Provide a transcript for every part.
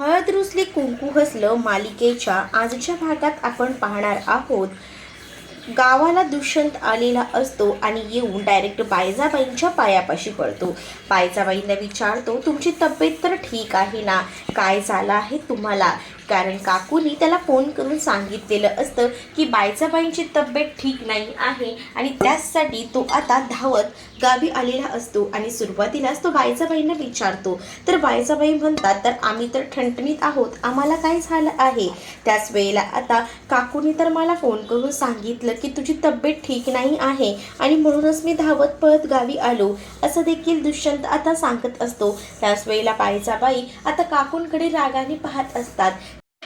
हळद रुसली कुंकू हसलं मालिकेच्या आजच्या भागात आपण पाहणार आहोत. गावाला दुष्यंत आलेला असतो आणि येऊन डायरेक्ट बायजाबाईंच्या पायापाशी पडतो. बायजाबाईंना विचारतो तुमची तब्येत तर ठीक आहे ना? काय झालं आहे तुम्हाला? कारण काकूनी त्याला फोन करून सांगितलेलं असतं की बायजाबाईंची तब्येत ठीक नाही आहे आणि त्याचसाठी तो आता धावत गावी आलेला असतो आणि सुरुवातीलाच तो बायजाबाईंना विचारतो. तर बायजाबाई म्हणतात तर आम्ही तर ठणठणीत आहोत. आम्हाला काय झालं आहे? त्याच वेळेला आता काकूनी तर मला फोन करून सांगितलं की तुझी तब्येत ठीक नाही आहे आणि म्हणूनच मी धावत पळत गावी आलो. असं देखील दुष्यंत आता सांगत असतो. त्याच वेळेला बाईजाबाई आता काकूंकडे रागाने पाहत असतात.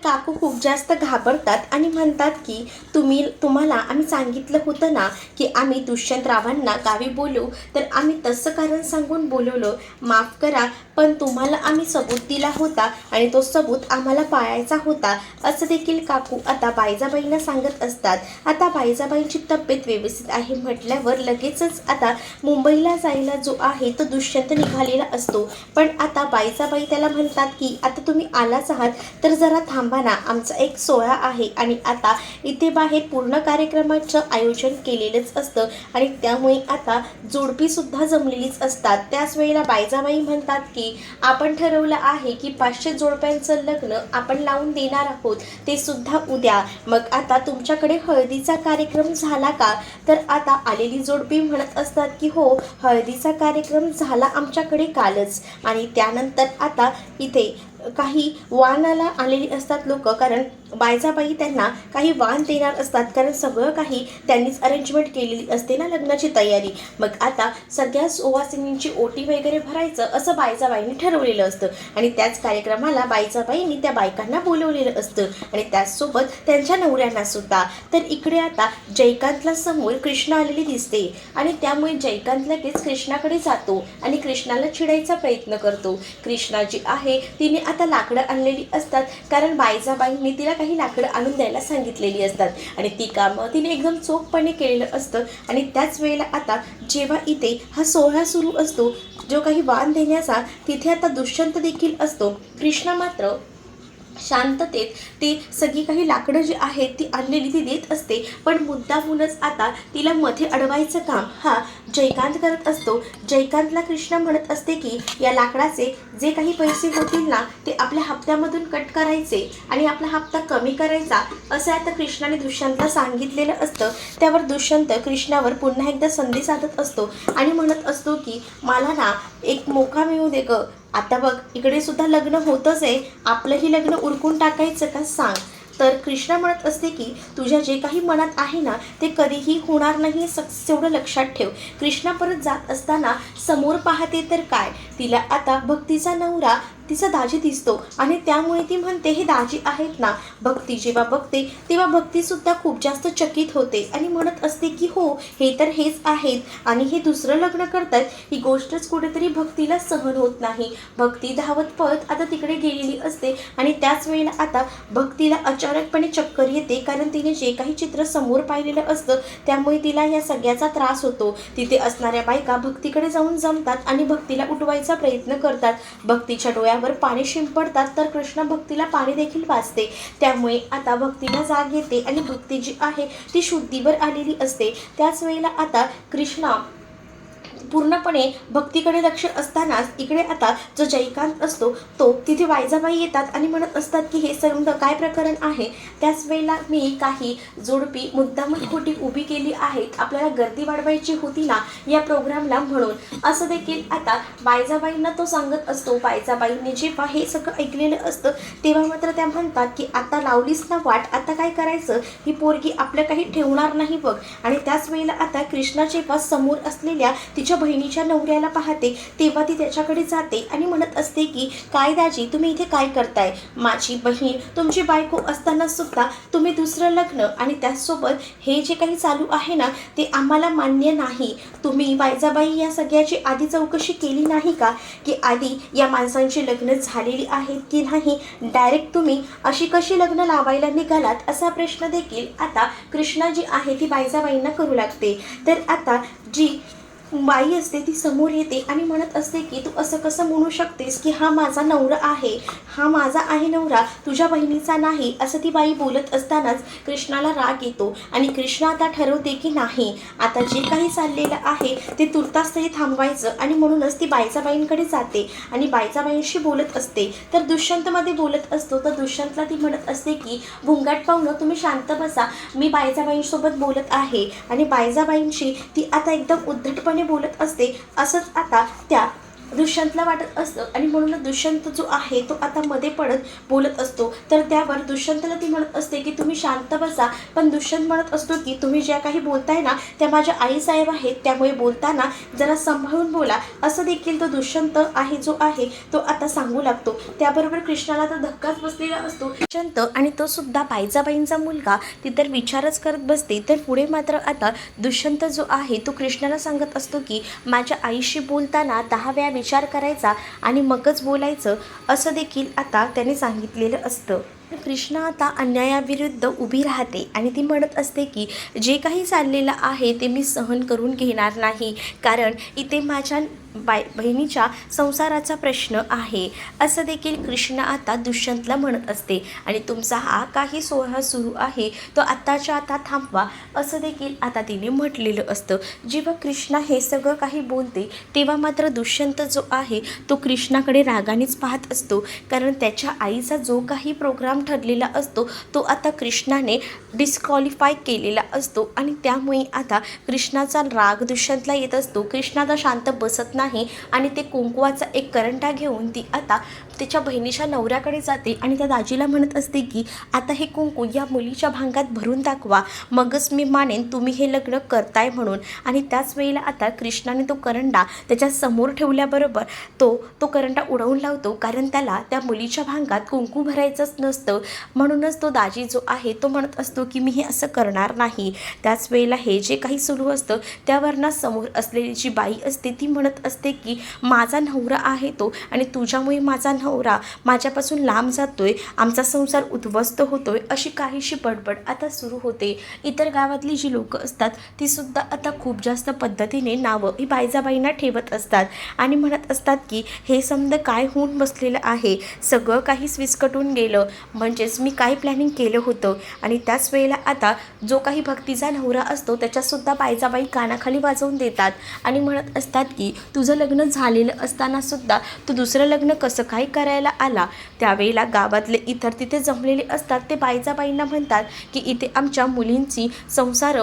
काकू खूप जास्त घाबरतात आणि म्हणतात की तुम्ही तुम्हाला आम्ही सांगितलं होतं ना की आम्ही दुष्यंतरावांना गावी बोलू तर आम्ही तसं कारण सांगून बोलवलं. माफ करा पण तुम्हाला आम्ही सबूत दिला होता आणि तो सबूत आम्हाला पाळायचा होता. असं देखील काकू आता बायजाबाईंना सांगत असतात. आता बायजाबाईंची तब्येत व्यवस्थित आहे म्हटल्यावर लगेचच आता मुंबईला जायला जो आहे तो दुष्यंत निघालेला असतो. पण आता बाईजाबाई त्याला म्हणतात की आता तुम्ही आलाच आहात तर जरा थांबा ना आमचा एक सोहळा आहे आणि आता इथे बाहेर पूर्ण कार्यक्रमाचं आयोजन केलेलंच असतं आणि त्यामुळे आता जोडपीसुद्धा जमलेलीच असतात. त्याच वेळेला बायजाबाई म्हणतात की आपण ठरवलं आहे की पाचशे जोडप्यांचं लग्न आपण लावून देणार आहोत ते सुद्धा उद्या. मग आता तुमच्याकडे हळदीचा कार्यक्रम झाला का? तर आता आलेली जोडपी म्हणत असतात की हो हळदीचा कार्यक्रम झाला आमच्याकडे कालच. आणि त्यानंतर आता इथे काही वाहनाला आलेली असतात लोक कारण बायजाबाई त्यांना काही वाण देणार असतात. कारण सगळं काही त्यांनीच अरेंजमेंट केलेली असते ना लग्नाची तयारी. मग आता सगळ्या सुवासिनींची ओटी वगैरे भरायचं असं बायजाबाईंनी ठरवलेलं असतं. आणि त्याच कार्यक्रमाला बायजाबाईंनी त्या बायकांना बोलवलेलं असतं. आणि त्याचसोबत त्यांच्या नवऱ्यांना सुद्धा. तर इकडे आता जयकांतला समोर कृष्णा आलेली दिसते. आणि त्यामुळे जयकांत लगेच कृष्णाकडे जातो आणि कृष्णाला चिडायचा प्रयत्न करतो. कृष्णा जी आहे तिने आता लाकडं आणलेली असतात. कारण बायजाबाईंनी तिला काही लाकडं आणून द्यायला सांगितलेली असतात. आणि ती कामं तिने एकदम चोखपणे केलेलं असतं. आणि त्याच वेळेला आता जेव्हा इथे हा सोहळा सुरू असतो जो काही वाण देण्याचा तिथे आता दुष्यंत देखील असतो. कृष्णा मात्र शांततेत ती सगळी काही लाकडं जी आहेत ती आणलेली ती देत असते. पण मुद्दामूनच आता तिला मध्ये अडवायचं काम. हा जयकांत करत असतो. जयकांतला कृष्णा म्हणत असते की या लाकडाचे जे काही पैसे होतील ना ते आपल्या हप्त्यामधून कट करायचे आणि आपला हप्ता कमी करायचा असं आता कृष्णाने दुष्यंतला सांगितलेलं असतं. त्यावर दुष्यंत कृष्णावर पुन्हा एकदा संधी साधत असतो आणि म्हणत असतो की मला ना एक मोका मिळू दे ग. आता बघ इकडे सुद्धा लग्न होतच आहे. आपलंही लग्न उरकून टाकायचं का सांग. तर कृष्णा म्हणत असते की तुझ्या जे काही मनात आहे ना ते कधीही होणार नाही सक्सेस एवढं लक्षात ठेव. कृष्णा परत जात असताना समोर पाहते तर काय? तिला आता भक्तीचा नवरा तिचा दाजी दिसतो आणि त्यामुळे ती म्हणते हे दाजी आहेत ना भक्ती जेव्हा बघते तेव्हा भक्तीसुद्धा खूप जास्त चकित होते आणि म्हणत असते की हो हे तर हेच आहेत आणि हे दुसरं लग्न करतात ही गोष्टच कुठेतरी भक्तीला सहन होत नाही. भक्ती धावत पळत आता तिकडे गेलेली असते आणि त्याच वेळेला आता भक्तीला अचानकपणे चक्कर येते कारण तिने जे काही चित्र समोर पाहिलेलं असतं त्यामुळे तिला या सगळ्याचा त्रास होतो. तिथे असणाऱ्या बायका भक्तीकडे जाऊन जमतात आणि भक्तीला उठवायचा प्रयत्न करतात. भक्तीच्या डोळ्या डोळ्यावर पाणी शिंपडतात तर कृष्ण भक्तीला पाणी देखील वाचते. त्यामुळे आता भक्तीला जाग येते आणि भक्ती जी आहे ती शुद्धीवर आलेली असते. त्याच वेळेला आता कृष्णा पूर्णपणे भक्तीकडे लक्ष असतानाच इकडे आता जो जयकांत असतो तो तिथे वायजाबाई येतात आणि म्हणत असतात की हे समजा काय प्रकरण आहे? त्याच वेळेला मी काही जोडपी मुद्दामून खोटी उभी केली आहेत. आपल्याला गर्दी वाढवायची होती ना या प्रोग्रामला म्हणून. असं देखील आता बायजाबाईंना तो सांगत असतो. बायजाबाईंनी जेव्हा हे सगळं ऐकलेलं असतं तेव्हा मात्र त्या म्हणतात की आता लावलीस ना वाट आता काय करायचं? ही पोरगी आपलं काही ठेवणार नाही बघ. आणि त्याच वेळेला आता कृष्णा जेव्हा समोर असलेल्या तिच्या बहिणीच्या नवऱ्याला पाहते तेव्हा ती त्याच्याकडे जाते आणि म्हणत असते की काय दाजी तुम्ही इथे काय करताय? माझी बहीण तुमची बायको असताना सुद्धा तुम्ही दुसरं लग्न आणि त्याचसोबत हे जे काही चालू आहे ना ते आम्हाला मान्य नाही. तुम्ही बायजाबाई या सगळ्याची आधी चौकशी केली नाही का? की आधी या माणसांची लग्न झालेली आहेत की नाही? डायरेक्ट तुम्ही अशी कशी लग्न लावायला निघालात असा प्रश्न देखील आता कृष्णा जी आहे ती बायजाबाईंना करू लागते. तर आता जी बाई असते ती समोर येते आणि म्हणत असते की तू असं कसं म्हणू शकतेस की हा माझा नवरा आहे? हा माझा आहे नवरा तुझ्या बहिणीचा नाही असं ती बाई बोलत असतानाच कृष्णाला राग येतो आणि कृष्ण आता ठरवते की नाही आता जे काही चाललेलं आहे ते तुर्तास तरी थांबवायचं आणि म्हणूनच ती बाईजाबाईंकडे जाते आणि बाईजाबाईंशी बोलत असते. तर दुष्यंतमध्ये बोलत असतो तर दुष्यंतला ती म्हणत असते की भुंगाट पाहुणं तुम्ही शांत बसा मी बायजाबाईंसोबत बोलत आहे. आणि बायजाबाईंशी ती आता एकदम उद्धटपणे बोलत असते. असंच आता त्या दुष्यंतला वाटत असतं आणि म्हणून दुष्यंत जो आहे तो आता मध्ये पडत बोलत असतो. तर त्यावर दुष्यंतला ती म्हणत असते की तुम्ही शांत बसा. पण दुष्यंत म्हणत असतो की तुम्ही ज्या काही बोलताय ना त्या माझ्या आईसाहेब आहेत. त्यामुळे बोलताना जरा सांभाळून बोला. असं देखील तो दुष्यंत आहे जो आहे तो आता सांगू लागतो. त्याबरोबर कृष्णाला तर धक्काच बसलेला असतो. दुष्यंत आणि तो सुद्धा बाईजाबाईंचा मुलगा ती तर विचारच करत बसते. तर पुढे मात्र आता दुष्यंत जो आहे तो कृष्णाला सांगत असतो की माझ्या आईशी बोलताना दहा वेळा विचार करायचा आणि मगच बोलायचं असं देखील आता त्याने सांगितलेलं असतं. कृष्णा आता अन्यायाविरुद्ध उभी राहते आणि ती म्हणत असते की जे काही चाललेलं आहे ते मी सहन करून घेणार नाही. कारण इथे माझ्या बाय बहिणीच्या संसाराचा प्रश्न आहे असं देखील कृष्ण आता दुष्यंतला म्हणत असते. आणि तुमचा हा काही सोहळा सुरू आहे तो आत्ताच्या आता थांबवा असं देखील आता तिने म्हटलेलं असतं. जेव्हा कृष्णा हे सगळं काही बोलते तेव्हा मात्र दुष्यंत जो आहे तो कृष्णाकडे रागानेच पाहत असतो. कारण त्याच्या आईचा जो काही प्रोग्राम ठरलेला असतो तो आता कृष्णाने डिस्क्वालिफाय केलेला असतो. आणि त्यामुळे आता कृष्णाचा राग दुष्यंतला येत असतो. कृष्णा आता शांत बसत नाही. नाही आणि ते कुंकवाचा एक करंटा घेऊन ती आता त्याच्या बहिणीच्या नवऱ्याकडे जाते आणि त्या दाजीला म्हणत असते की आता हे कुंकू या मुलीच्या भांगात भरून दाखवा. मगच मी मानेन तुम्ही हे लग्न करताय म्हणून. आणि त्याच वेळेला आता कृष्णाने तो करंडा त्याच्यासमोर ठेवल्याबरोबर तो तो करंडा उडवून लावतो कारण त्याला त्या मुलीच्या भांगात कुंकू भरायचंच नसतं. म्हणूनच तो दाजी जो आहे तो म्हणत असतो की मी हे असं करणार नाही. त्याच वेळेला हे जे काही सुरू असतं त्यावर ना समोर असलेली जी बाई असते ती म्हणत असते की माझा नवरा आहे तो आणि तुझ्यामुळे माझा नवरा माझ्यापासून लांब जातोय आमचा संसार उद्ध्वस्त होतोय अशी काहीशी बडबड आता सुरू होते. इतर गावातली जी लोकं असतात ती सुद्धा आता खूप जास्त पद्धतीने नावं ही बायजाबाईंना ठेवत असतात आणि म्हणत असतात की हे समजा काय होऊन बसलेलं आहे? सगळं काही विस्कटून गेलं. म्हणजेच मी काय प्लॅनिंग केलं होतं? आणि त्याच वेळेला आता जो काही भक्तीचा नवरा असतो त्याच्यासुद्धा बायजाबाई कानाखाली वाजवून देतात आणि म्हणत असतात की तुझं लग्न झालेलं असताना सुद्धा तू दुसरं लग्न कसं काय करायला आला? त्यावेळेला गावातले इतर तिथे जमलेले असतात. ते बायजाबाईंना म्हणतात की इथे आमच्या मुलींची संसार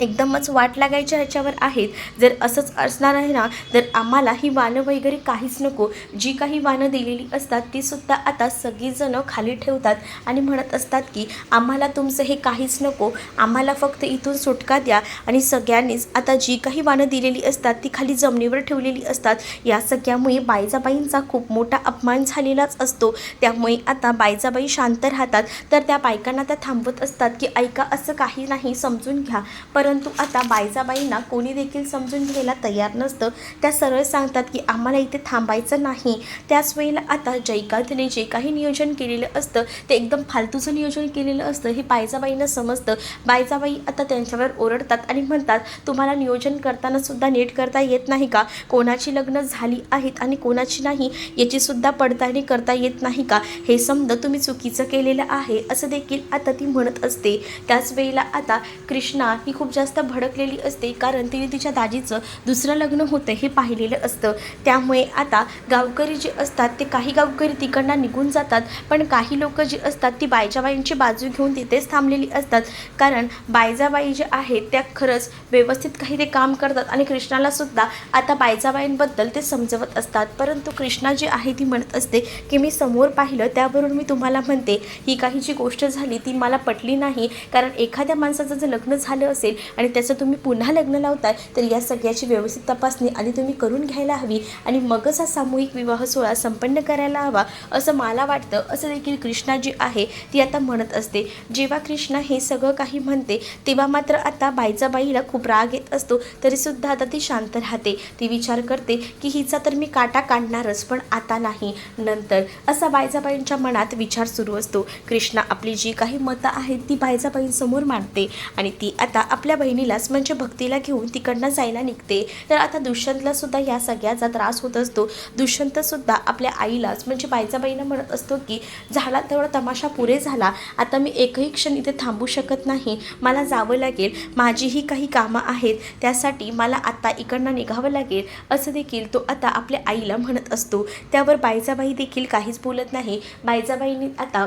एकदमच वाट लागायच्या ह्याच्यावर आहेत. जर असंच असणार आहे ना तर आम्हाला ही वानं वगैरे काहीच नको. जी काही वानं दिलेली असतात ती सुद्धा आता सगळीजणं खाली ठेवतात आणि म्हणत असतात की आम्हाला तुमचं हे काहीच नको. आम्हाला फक्त इथून सुटका द्या. आणि सगळ्यांनीच आता जी काही वानं दिलेली असतात ती खाली जमिनीवर ठेवलेली असतात. या सगळ्यामुळे बायजाबाईंचा खूप मोठा अपमान झालेलाच असतो. त्यामुळे आता बायजाबाई शांत राहतात. तर त्या बायकांना त्या थांबवत असतात की ऐका असं काही नाही. समजून घ्या. परंतु आता बायजाबाईंना कोणी देखील समजून घ्यायला तयार नसतं. त्या सरळ सांगतात की आम्हाला इथे थांबायचं नाही. त्याच वेळेला आता जयकांतने जे काही नियोजन केलेलं असतं ते एकदम फालतूचं नियोजन केलेलं असतं हे बायजाबाईंना समजतं. बायजाबाई आता त्यांच्यावर ओरडतात आणि म्हणतात तुम्हाला नियोजन करताना सुद्धा नीट करता येत नाही का? कोणाची लग्न झाली आहेत आणि कोणाची नाही याची सुद्धा पडताळणी करता येत नाही का? हे समजा तुम्ही चुकीचं केलेलं आहे असं देखील आता ती म्हणत असते. त्याच वेळेला आता कृष्णा ही खूप खूप जास्त भडकलेली असते. कारण तिने तिच्या दाजीचं दुसरं लग्न होतं हे पाहिलेलं असतं. त्यामुळे आता गावकरी जे असतात ते काही गावकरी तिकडनं निघून जातात. पण काही लोक जी असतात ती बायजाबाईंची बाजू घेऊन तिथेच थांबलेली असतात. कारण बायजाबाई जे आहेत त्या खरंच व्यवस्थित काही ते काम करतात आणि कृष्णाला सुद्धा आता बायजाबाईंबद्दल ते समजवत असतात. परंतु कृष्णा जी आहे ती म्हणत असते की मी समोर पाहिलं त्यावरून मी तुम्हाला म्हणते ही काही जी गोष्ट झाली ती मला पटली नाही. कारण एखाद्या माणसाचं जर लग्न झालं असेल आणि त्याचं तुम्ही पुन्हा लग्न लावताय तर या सगळ्याची व्यवस्थित तपासणी आधी तुम्ही करून घ्यायला हवी आणि मगच हा सामूहिक विवाह सोहळा संपन्न करायला हवा असं मला वाटतं. असं देखील कृष्णा जी आहे ती आता म्हणत असते. जेव्हा कृष्णा हे सगळं काही म्हणते तेव्हा मात्र आता बाईचा खूप राग येत असतो तरीसुद्धा आता ती शांत राहते. ती विचार करते की हिचा तर मी काटा काढणारच पण आता नाही नंतर असा बायजाबाईंच्या मनात विचार सुरू असतो. कृष्णा आपली जी काही मतं आहेत ती बायजाबाईंसमोर मांडते आणि ती आता आपल्या आपल्या बहिणीलाच म्हणजे भक्तीला घेऊन तिकडनं जायला निघते. तर आता दुष्यंतला सुद्धा या सगळ्याचा त्रास होत असतो. दुष्यंत सुद्धा आपल्या आईलाच म्हणजे बाईचा म्हणत असतो की झाला तेवढा तमाशा पुरे झाला. आता मी एकही क्षण इथे थांबू शकत नाही. मला जावं लागेल. माझीही काही कामं आहेत. त्यासाठी मला आता इकडनं निघावं लागेल. असं देखील तो आता आपल्या आईला म्हणत असतो. त्यावर बाईजाबाई देखील काहीच बोलत नाही. बाईजाबाईंनी आता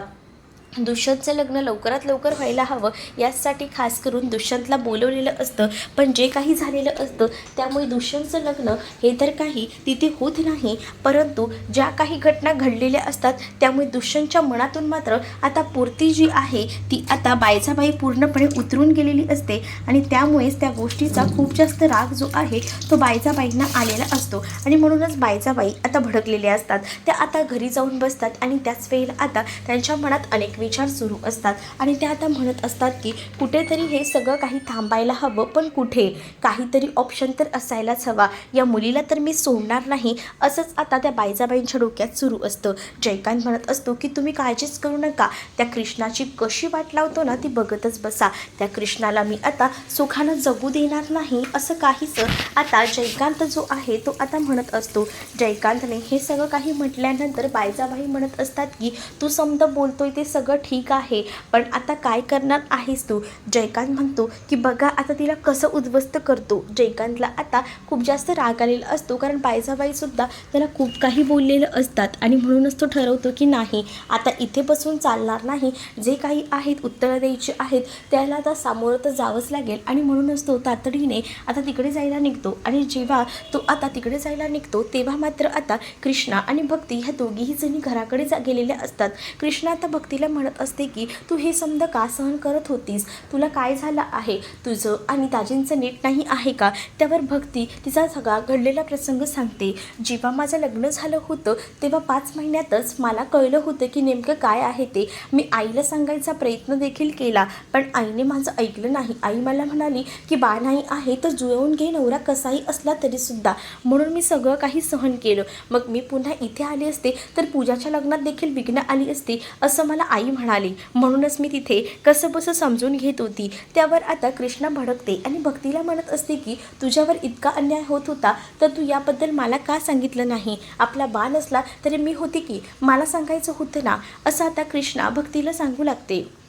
दुष्यंतचं लग्न लवकरात लवकर व्हायला हवं यासाठी खास करून दुष्यंतला बोलवलेलं असतं. पण जे काही झालेलं असतं त्यामुळे दुष्यंतचं लग्न हे तर काही तिथे होत नाही. परंतु ज्या काही घटना घडलेल्या असतात त्यामुळे दुष्यंतच्या मनातून मात्र आता पूर्ती जी आहे ती आता बायचाबाई पूर्णपणे उतरून गेलेली असते. आणि त्यामुळेच त्या गोष्टीचा खूप जास्त राग जो आहे तो बायचाबाईंना आलेला असतो. आणि म्हणूनच बायचाबाई आता भडकलेल्या असतात. त्या आता घरी जाऊन बसतात आणि त्याच वेळेला आता त्यांच्या मनात अनेक विचार सुरू असतात. आणि त्या आता म्हणत असतात की कुठेतरी हे सगळं काही थांबायला हवं पण कुठे? काहीतरी ऑप्शन तर असायलाच हवा. या मुलीला तर मी सोडणार नाही असंच आता त्या बाईजाबाईंच्या डोक्यात सुरू असतं. जयकांत म्हणत असतो की तुम्ही काळजीच करू नका. त्या कृष्णाची कशी वाट लावतो ना ती बघतच बसा. त्या कृष्णाला मी आता सुखानं जगू देणार नाही असं काहीसं आता जयकांत जो आहे तो आता म्हणत असतो. जयकांतने हे सगळं काही म्हटल्यानंतर बायजाबाई म्हणत असतात की तू समजा बोलतोय ते सगळं ठीक आहे. पण आता काय करणार आहेस तू? जयकांत म्हणतो की बघा आता तिला कसं उद्ध्वस्त करतो. जयकांतला आता खूप जास्त राग आलेला असतो कारण बायजाबाईसुद्धा त्याला खूप काही बोललेलं असतात आणि म्हणूनच तो ठरवतो की नाही आता इथे बसून चालणार नाही. जे काही आहेत उत्तरं द्यायची आहेत त्याला आता सामोरं तर जावंच लागेल. आणि म्हणूनच तो तातडीने आता तिकडे जायला निघतो. आणि जेव्हा तो आता तिकडे जायला निघतो तेव्हा मात्र आता कृष्णा आणि भक्ती ह्या दोघीही जणी घराकडे जा गेलेल्या असतात. कृष्णा आता भक्तीला म्हणत असते की तू हे समद का सहन करत होतीस? तुला काय झालं आहे? तुझं आणि दाजींचं नीट नाही आहे का? त्यावर भक्ती तिचा सगळा घडलेला प्रसंग सांगते. जेव्हा माझं लग्न झालं होतं तेव्हा पाच महिन्यातच मला कळलं होतं की नेमकं काय आहे ते. मी आईला सांगायचा प्रयत्न देखील केला पण आईने माझं ऐकलं नाही. आई मला म्हणाली की बा नाही आहे तर जुळवून घे नवरा कसाही असला तरीसुद्धा म्हणून मी सगळं काही सहन केलं. मग मी पुन्हा इथे आली असते तर पूजाच्या लग्नात देखील विघ्न आली असते असं मला आई म्हणाली म्हणूनच मी तिथे कसं बसं समजून घेत होती. त्यावर आता कृष्णा भडकते आणि भक्तीला म्हणत असते की तुझ्यावर इतका अन्याय होत होता तर तू याबद्दल मला का सांगितलं नाही? आपला बा नसला तरी मी होते की? मला सांगायचं होतं ना? असं आता कृष्णा भक्तीला सांगू लागते.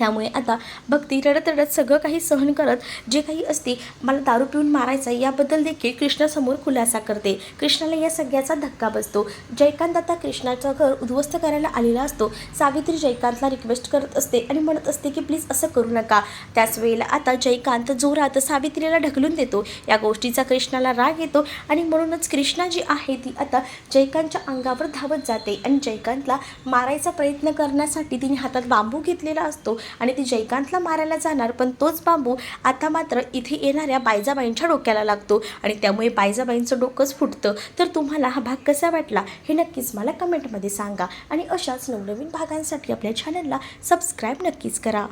त्यामुळे आता भक्ती रडत रडत सगळं काही सहन करत जे काही असते मला दारू पिऊन मारायचं याबद्दल देखील कृष्णासमोर खुलासा करते. कृष्णाला या सगळ्याचा धक्का बसतो. जयकांत आता कृष्णाचं घर उद्ध्वस्त करायला आलेला असतो. सावित्री जयकांतला रिक्वेस्ट करत असते आणि म्हणत असते की प्लीज असं करू नका. त्याच वेळेला आता जयकांत जोरात सावित्रीला ढकलून देतो. या गोष्टीचा कृष्णाला राग येतो आणि म्हणूनच कृष्णा जी आहे ती आता जयकांतच्या अंगावर धावत जाते आणि जयकांतला मारायचा प्रयत्न करण्यासाठी तिने हातात बांबू घेतलेला असतो. आणि ती जयकांतला मारायला जाणार पण तोच बांबू आता मात्र इथे येणाऱ्या बायजाबाईंच्या डोक्याला लागतो. आणि त्यामुळे बायजाबाईंचं डोकंच फुटतं. तर तुम्हाला हा भाग कसा वाटला हे नक्कीच मला कमेंटमध्ये सांगा. आणि अशाच नवनवीन भागांसाठी आपल्या चॅनलला सबस्क्राईब नक्कीच करा.